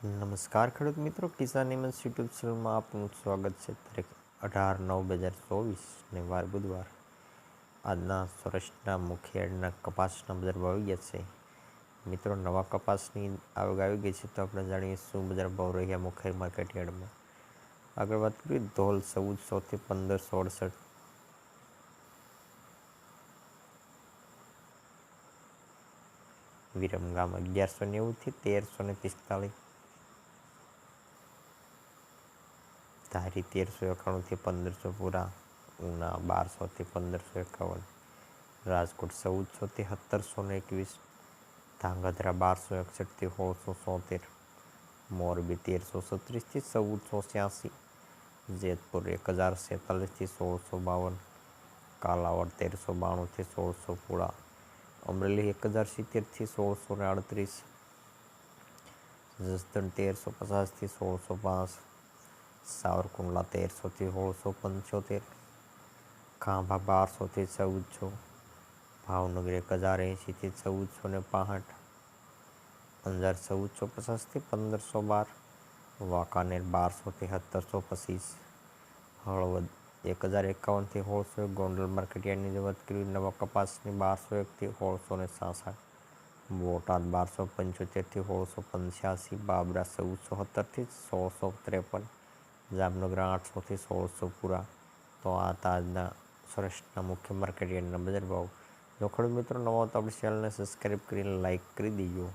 નમસ્કાર ખેડૂત મિત્રો, કિસાન નિમન્સ યુટ્યુબ ચેનલમાં આપનું સ્વાગત છે. તારીખ અઢાર નવ બે હજાર ચોવીસને વાર બુધવાર. આજના સૌરાષ્ટ્રના મુખ્ય કપાસના બજાર ભાવ ગયા છે. મિત્રો, નવા કપાસની આવક આવી ગઈ છે તો આપણે જાણીએ શું બજાર ભાવ રહ્યા મુખ્ય માર્કેટ યાર્ડમાં. આગળ વાત કરીએ ધોલ ચૌદ સોથી પંદર સોળસઠ વિરમગામ અગિયારસો નેવુંથી તેરસો ને પિસ્તાલીસ. ધારી તેરસો એકાણુંથી પંદરસો પૂરા, ઉના બારસોથી પંદરસો એકાવન, રાજકોટ ચૌદસોથી સત્તરસો ને એકવીસ, ધાંગધ્રા બારસો એકસઠથી સોળસો સોતેર, મોરબી તેરસો છત્રીસથી ચૌદસો છ્યાસી, જેતપુર એક હજાર સેતાલીસથી સોળસો બાવન, કાલાવડ તેરસો બાણુંથી સોળસો પૂળા અમરેલી એક હજાર સિત્તેરથી સોળસો ને અડત્રીસ જસદણ તેરસો પચાસથી સોળસો પાંચ સાવરકુંડલા તેરસોથી સોળસો પંચોતેર, ખાંભા બારસોથી ચૌદસો, ભાવનગર એક હજાર એંશીથી ચૌદસો ને પાંઠ, અંજાર ચૌદસો પચાસથી પંદરસો બાર, વાંકાનેર બારસોથી સત્તરસો પચીસ, હળવદ એક હજાર એકાવનથી સોળસો એક ગોંડલ માર્કેટિયાની જે વાત કરી નવા કપાસની બારસો એકથી સોળસો ને સાસઠ, બોટાદ બારસો પંચોતેરથી સોળસો પંચ્યાસી, બાબરા ચૌદસો સત્તરથી સોળસો ત્રેપન જામનગર આઠસોથી સોળસો પૂરા તો આ તાજના સૌરાષ્ટ્રના મુખ્ય માર્કેટ યાર્ડના બજાર ભાવ જો મિત્રો નવો તો આપણી ચેનલને સબસ્ક્રાઈબ કરીને લાઇક કરી દીજો.